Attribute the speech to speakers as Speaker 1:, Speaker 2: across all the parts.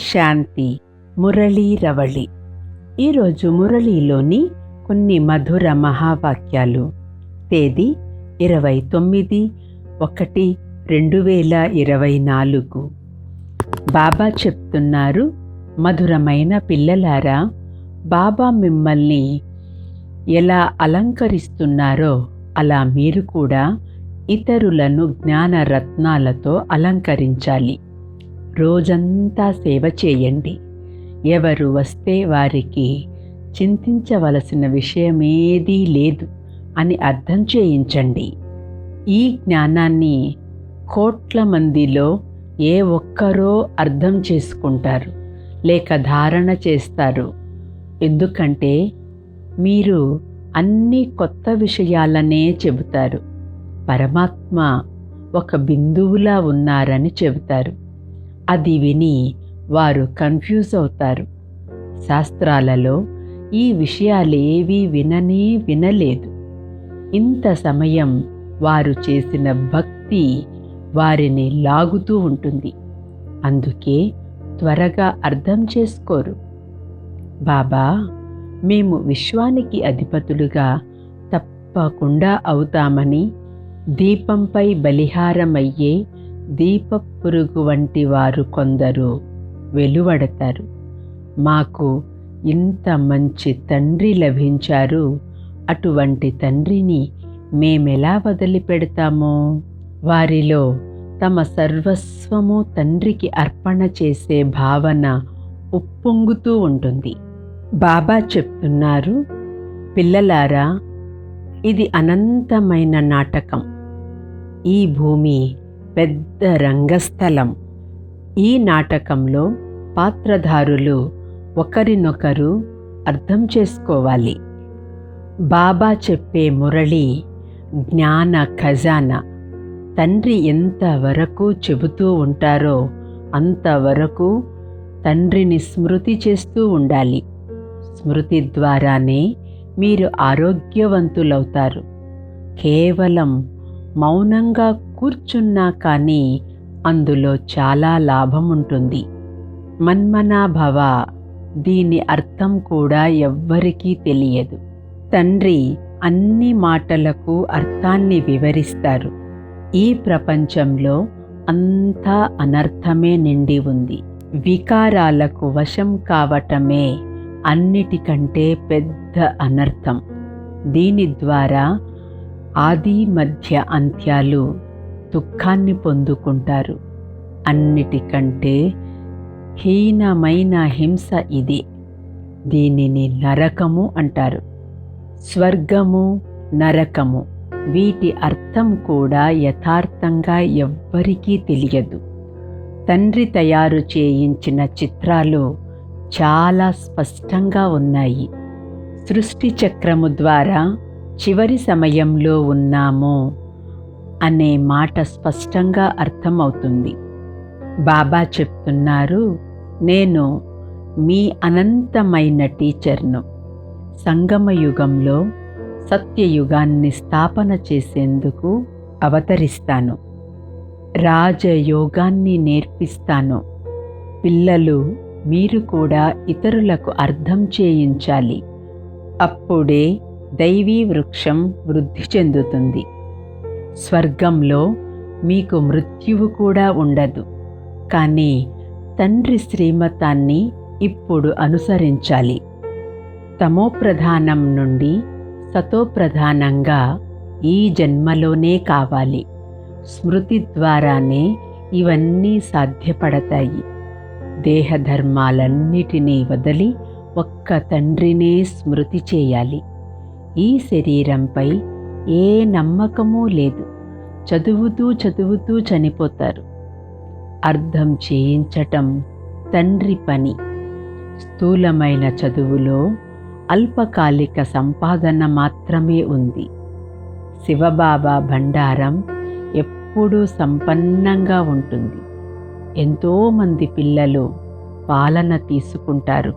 Speaker 1: శాంతి మురళీ రవళి. ఈరోజు మురళీలోని కొన్ని మధుర మహావాక్యాలు. తేదీ ఇరవై తొమ్మిది ఒకటి రెండు వేల ఇరవై నాలుగు. బాబా చెప్తున్నారు మధురమైన పిల్లలారా బాబా మిమ్మల్ని ఎలా అలంకరిస్తున్నారో అలా మీరు కూడా ఇతరులను జ్ఞాన రత్నాలతో అలంకరించాలి. రోజంతా సేవ చేయండి. ఎవరు వస్తే వారికి చింతించవలసిన విషయమేదీ లేదు అని అర్థం చేయించండి. ఈ జ్ఞానాన్ని కోట్ల మందిలో ఏ ఒక్కరో అర్థం చేసుకుంటారు లేక ధారణ చేస్తారు. ఎందుకంటే మీరు అన్ని కొత్త విషయాలనే చెబుతారు. పరమాత్మ ఒక బిందువులా ఉన్నారని చెబుతారు. అది విని వారు కన్ఫ్యూజ్ అవుతారు. శాస్త్రాలలో ఈ విషయాలు ఏవీ విననే వినలేదు. ఇంత సమయం వారు చేసిన భక్తి వారిని లాగుతూ ఉంటుంది. అందుకే త్వరగా అర్థం చేసుకోరు. బాబా మేము విశ్వానికి అధిపతులుగా తప్పకుండా అవుతామని దీపంపై బలిహారమయ్యే దీప పురుగు వంటి వారు కొందరు వెలువడతారు. మాకు ఇంత మంచి తండ్రి లభించారు. అటువంటి తండ్రిని మేమెలా వదిలిపెడతామో? వారిలో తమ సర్వస్వము తండ్రికి అర్పణ చేసే భావన ఉప్పొంగుతూ ఉంటుంది. బాబా చెప్తున్నారు పిల్లలారా ఇది అనంతమైన నాటకం. ఈ భూమి పెద్ద రంగస్థలం. ఈ నాటకంలో పాత్రధారులు ఒకరినొకరు అర్థం చేసుకోవాలి. బాబా చెప్పే మురళి జ్ఞాన ఖజానా. తండ్రి ఎంతవరకు చెబుతూ ఉంటారో అంతవరకు తండ్రిని స్మృతి చేస్తూ ఉండాలి. స్మృతి ద్వారానే మీరు ఆరోగ్యవంతులవుతారు. కేవలం మౌనంగా కూర్చున్నా కానీ అందులో చాలా లాభం ఉంటుంది. మన్మనాభవ దీని అర్థం కూడా ఎవ్వరికీ తెలియదు. తండ్రి అన్ని మాటలకు అర్థాన్ని వివరిస్తారు. ఈ ప్రపంచంలో అంతా అనర్థమే నిండి ఉంది. వికారాలకు వశం కావటమే అన్నిటికంటే పెద్ద అనర్థం. దీని ద్వారా ఆది మధ్య అంత్యాలు దుఃఖాన్ని పొందుకుంటారు. అన్నిటికంటే హీనమైన హింస ఇది. దీనిని నరకము అంటారు. స్వర్గము నరకము. వీటి అర్థం కూడా యథార్థంగా ఎవ్వరికీ తెలియదు. తండ్రి తయారు చేయించిన చిత్రాలు చాలా స్పష్టంగా ఉన్నాయి. సృష్టి చక్రము ద్వారా చివరి సమయంలో ఉన్నాము. అనే మాట స్పష్టంగా అర్థమవుతుంది. బాబా చెప్తున్నారు నేను మీ అనంతమైన టీచర్ను సంగమయుగంలో సత్యయుగాన్ని స్థాపన చేసేందుకు అవతరిస్తాను. రాజయోగాన్ని నేర్పిస్తాను. పిల్లలు మీరు కూడా ఇతరులకు అర్థం చేయించాలి. అప్పుడే దైవీ వృక్షం వృద్ధి చెందుతుంది. స్వర్గంలో మీకు మృత్యువు కూడా ఉండదు. కానీ తండ్రి శ్రీమతాన్ని ఇప్పుడు అనుసరించాలి. తమోప్రధానం నుండి సతోప్రధానంగా ఈ జన్మలోనే కావాలి. స్మృతి ద్వారానే ఇవన్నీ సాధ్యపడతాయి. దేహధర్మాలన్నిటినీ వదిలి ఒక్క తండ్రినే స్మృతి చేయాలి. ఈ శరీరంపై ఏ నమ్మకమూ లేదు. చదువుతూ చదువుతూ చనిపోతారు. అర్థం చేయించటం తండ్రి పని. స్థూలమైన చదువులో అల్పకాలిక సంపాదన మాత్రమే ఉంది. శివబాబా భండారం ఎప్పుడూ సంపన్నంగా ఉంటుంది. ఎంతోమంది పిల్లలు పాలన తీసుకుంటారు.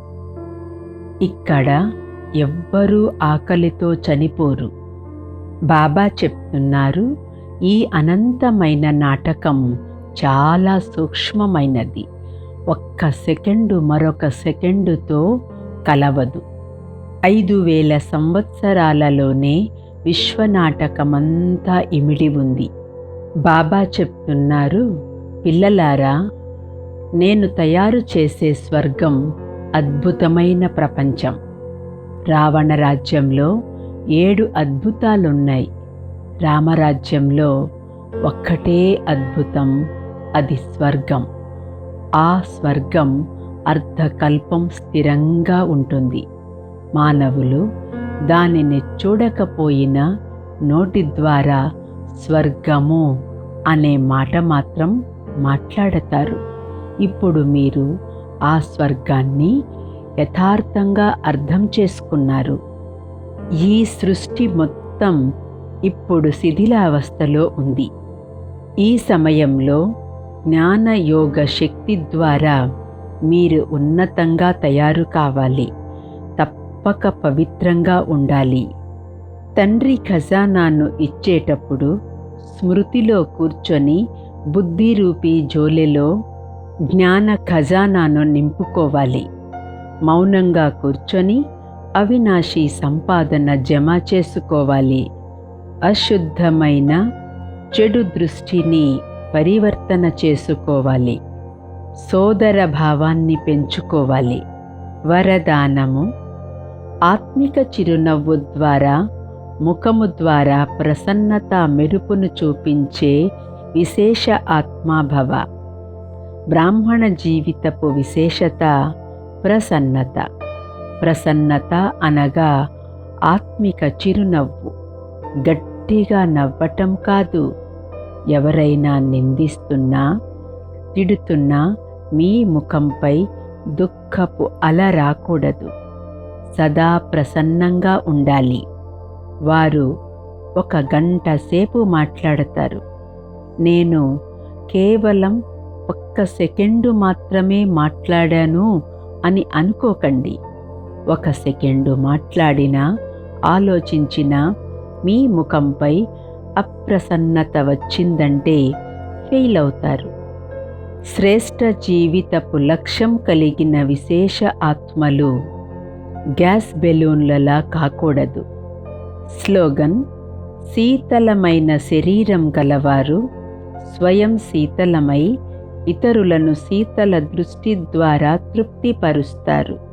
Speaker 1: ఇక్కడ ఎవ్వరూ ఆకలితో చనిపోరు. బాబా చెప్తున్నారు ఈ అనంతమైన నాటకం చాలా సూక్ష్మమైనది. ఒక్క సెకండు మరొక సెకండుతో కలవదు. ఐదు వేల సంవత్సరాలలోనే విశ్వనాటకమంతా ఇమిడి ఉంది. బాబా చెప్తున్నారు పిల్లలారా నేను తయారు చేసే స్వర్గం అద్భుతమైన ప్రపంచం. రావణ రాజ్యంలో ఏడు అద్భుతాలున్నాయి. రామరాజ్యంలో ఒక్కటే అద్భుతం అది స్వర్గం. ఆ స్వర్గం అర్ధకల్పం స్థిరంగా ఉంటుంది. మానవులు దానిని చూడకపోయినా నోటి ద్వారా స్వర్గము అనే మాట మాత్రం మాట్లాడతారు. ఇప్పుడు మీరు ఆ స్వర్గాన్ని యథార్థంగా అర్థం చేసుకున్నారు. ఈ సృష్టి మొత్తం ఇప్పుడు శిథిలావస్థలో ఉంది. ఈ సమయంలో జ్ఞానయోగ శక్తి ద్వారా మీరు ఉన్నతంగా తయారు కావాలి. తప్పక పవిత్రంగా ఉండాలి. తండ్రి ఖజానాను ఇచ్చేటప్పుడు స్మృతిలో కూర్చొని బుద్ధి రూపీ జోలెలో జ్ఞాన ఖజానాను నింపుకోవాలి. మౌనంగా కూర్చొని అవినాశి సంపాదన జమ చేసుకోవాలి. అశుద్ధమైన చెడు దృష్టిని పరివర్తన చేసుకోవాలి. సోదర భావాన్ని పెంచుకోవాలి. వరదానము ఆత్మిక చిరునవ్వు ద్వారా ముఖము ద్వారా ప్రసన్నత మెరుపును చూపించే విశేష ఆత్మాభవ. బ్రాహ్మణ జీవితపు విశేషత ప్రసన్నత. ప్రసన్నత అనగా ఆత్మిక చిరునవ్వు. గట్టిగా నవ్వటం కాదు. ఎవరైనా నిందిస్తున్నా తిడుతున్నా మీ ముఖంపై దుఃఖపు అల రాకూడదు. సదా ప్రసన్నంగా ఉండాలి. వారు ఒక గంట సేపు మాట్లాడతారు. నేను కేవలం ఒక్క సెకండు మాత్రమే మాట్లాడాను అని అనుకోకండి. ఒక సెకండు మాట్లాడినా ఆలోచించినా మీ ముఖంపై అప్రసన్నత వచ్చిందంటే ఫెయిల్ అవుతారు. శ్రేష్ఠ జీవితపు లక్ష్యం కలిగిన విశేష ఆత్మలు గ్యాస్ బెలూన్లలా కాకూడదు. స్లోగన్ శీతలమైన శరీరం గలవారు స్వయం శీతలమై ఇతరులను శీతల దృష్టి ద్వారా తృప్తిపరుస్తారు.